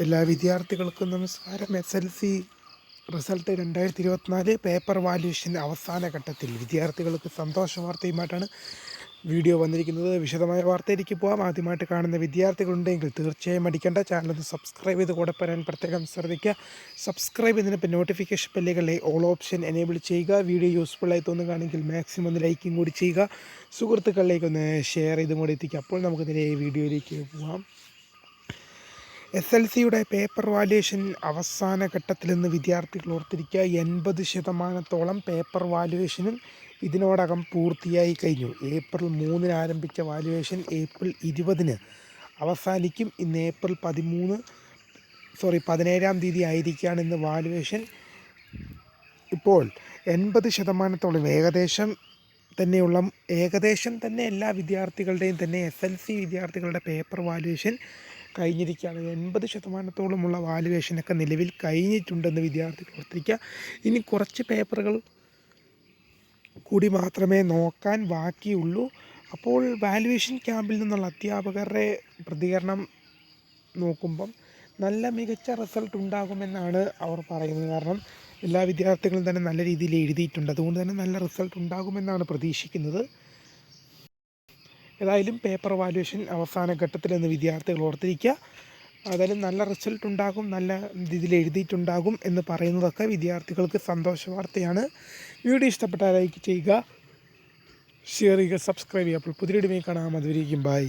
എല്ലാ വിദ്യാർത്ഥികൾക്കും നമസ്കാരം. എസ് എൽ സി റിസൾട്ട് രണ്ടായിരത്തി ഇരുപത്തിനാല് പേപ്പർ വാല്യൂഷൻ അവസാന ഘട്ടത്തിൽ വിദ്യാർത്ഥികൾക്ക് സന്തോഷ വാർത്തയുമായിട്ടാണ് വീഡിയോ വന്നിരിക്കുന്നത്. വിശദമായ വാർത്തയിലേക്ക് പോകാം ആദ്യമായിട്ട് കാണുന്ന വിദ്യാർത്ഥികളുണ്ടെങ്കിൽ തീർച്ചയായും അടിക്കേണ്ട. ചാനൽ ഒന്ന് സബ്സ്ക്രൈബ് ചെയ്ത് കൂടെ പറയാൻ പ്രത്യേകം ശ്രദ്ധിക്കുക. സബ്സ്ക്രൈബ് ചെയ്തതിന് നോട്ടിഫിക്കേഷൻ ബെല്ലുകളിലെ ഓൾ ഓപ്ഷൻ എനേബിൾ ചെയ്യുക. വീഡിയോ യൂസ്ഫുള്ളായി തോന്നുകയാണെങ്കിൽ മാക്സിമം ഒന്ന് ലൈക്കും കൂടി ചെയ്യുക. സുഹൃത്തുക്കളിലേക്ക് ഒന്ന് ഷെയർ ചെയ്തും കൂടി എത്തിക്കുക. അപ്പോൾ നമുക്കിതിലെ വീഡിയോയിലേക്ക് പോകാം എസ് എൽ സിയുടെ പേപ്പർ വാല്യുവേഷൻ അവസാന ഘട്ടത്തിൽ നിന്ന് വിദ്യാർത്ഥികൾ ഓർത്തിരിക്കുക. എൺപത് ശതമാനത്തോളം പേപ്പർ വാല്യുവേഷനും ഇതിനോടകം പൂർത്തിയായി കഴിഞ്ഞു. ഏപ്രിൽ മൂന്നിന് ആരംഭിച്ച വാല്യുവേഷൻ ഏപ്രിൽ ഇരുപതിന് അവസാനിക്കും. ഇന്ന് ഏപ്രിൽ പതിമൂന്ന് സോറി പതിനേഴാം തീയതി ആയിരിക്കുകയാണ് ഇന്ന് വാല്യുവേഷൻ. ഇപ്പോൾ എൺപത് ശതമാനത്തോളം ഏകദേശം തന്നെയുള്ള ഏകദേശം തന്നെ എല്ലാ വിദ്യാർത്ഥികളുടെയും തന്നെ എസ് എൽ സി വിദ്യാർത്ഥികളുടെ പേപ്പർ വാല്യുവേഷൻ കഴിഞ്ഞിരിക്കുകയാണ്. എൺപത് ശതമാനത്തോളമുള്ള വാലുവേഷനൊക്കെ നിലവിൽ കഴിഞ്ഞിട്ടുണ്ടെന്ന് വിദ്യാർത്ഥികൾ ഓർത്തിരിക്കുക. ഇനി കുറച്ച് പേപ്പറുകൾ കൂടി മാത്രമേ നോക്കാൻ ബാക്കിയുള്ളൂ. അപ്പോൾ വാലുവേഷൻ ക്യാമ്പിൽ നിന്നുള്ള അധ്യാപകരുടെ പ്രതികരണം നോക്കുമ്പം നല്ല മികച്ച റിസൾട്ട് ഉണ്ടാകുമെന്നാണ് അവർ പറയുന്നത്. കാരണം എല്ലാ വിദ്യാർത്ഥികളും തന്നെ നല്ല രീതിയിൽ എഴുതിയിട്ടുണ്ട്. അതുകൊണ്ട് തന്നെ നല്ല റിസൾട്ട് ഉണ്ടാകുമെന്നാണ് പ്രതീക്ഷിക്കുന്നത്. ഏതായാലും പേപ്പർ വാല്യുവേഷൻ അവസാന ഘട്ടത്തിൽ നിന്ന് വിദ്യാർത്ഥികൾ ഓർത്തിരിക്കുക. അതായാലും നല്ല റിസൾട്ട് ഉണ്ടാകും നല്ല രീതിയിൽ എഴുതിയിട്ടുണ്ടാകും എന്ന് പറയുന്നതൊക്കെ വിദ്യാർത്ഥികൾക്ക് സന്തോഷ വാർത്തയാണ്. വീഡിയോ ഇഷ്ടപ്പെട്ടാൽ ലൈക്ക് ചെയ്യുക ഷെയർ ചെയ്യുക സബ്സ്ക്രൈബ് ചെയ്യുക. അപ്പോൾ പുതിയ വീഡിയോ കാണാം. അതുവരെയും ബൈ